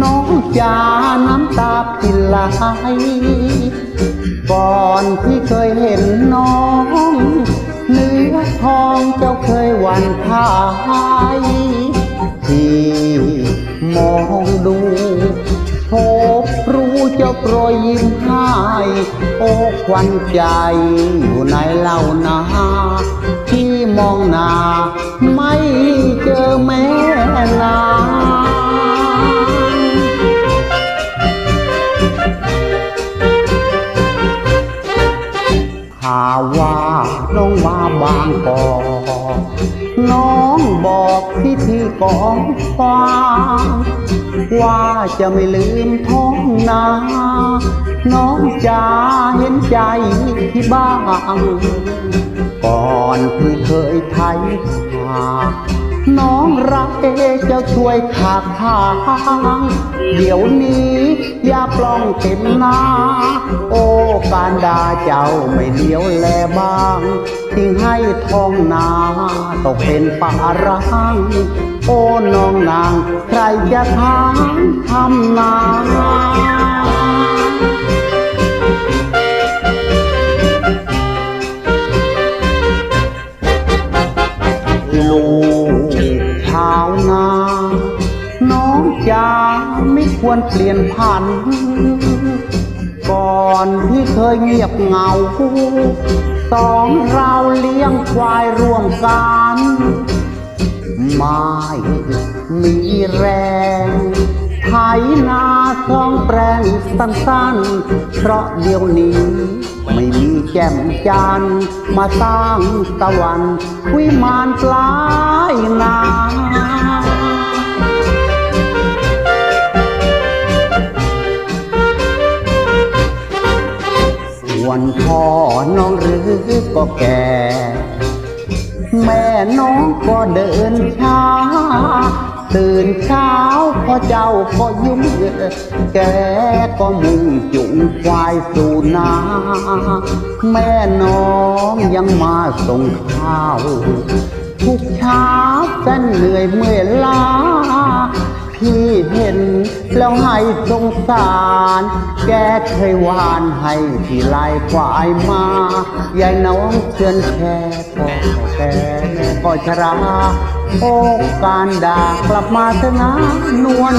น้องจาน้ำตาพินไหลก่อนที่เคยเห็นน้องเนื้อทองเจ้าเคยหวั่นทายที่มองดูพบรู้เจ้าโปรยยิ้มให้โอ้ควันใจอยู่ในเล่านาที่มองนาไม่เจอแม่นา ว่าน้องมาบางกอกน้องบอกพี่พี่กองฟ้า ว่าจะไม่ลืมท้องนาน้องจะเห็นใจที่บ้าง ก่อนที่เคยไทยหาน้องรักเอเจ้าช่วยขาดทางเดี๋ยวนี้อย่าปล้องเต็มหน้า โอ้การดาเจ้าไม่เดียวแลบ้างทิ้งให้ทองนาตกเป็นป่าร้างโอ้น้องนาง ใครจะทางทำนา ควรเปลี่ยนพันก่อนที่เคยเงียบเหงาสองเราเลี้ยงควายร่วมกันไม่มีแรงไถนาสองแปลงสั้นๆ เพราะเดี๋ยวนี้ ไม่มีแจ่มจันมาสร้างตะวันวิมานปลา รือก็แก่ แม่น้องก็เดินช้า ตื่นเช้าพอเจ้าก็ยุ่งแกก็มุ่งจุงควายสู่นาแม่น้องยังมาส่งข้าว ทุกเช้าแสนเหนื่อยเมื่อยล้าพี่เห็น แล้วให้สงสาร แกเคยวานให้ที่ไล่ควายมา ยายน้องเชิญแค่พ่อแกแม่ก็ชรา โอ้การด่ากลับมาเถอะนะนวล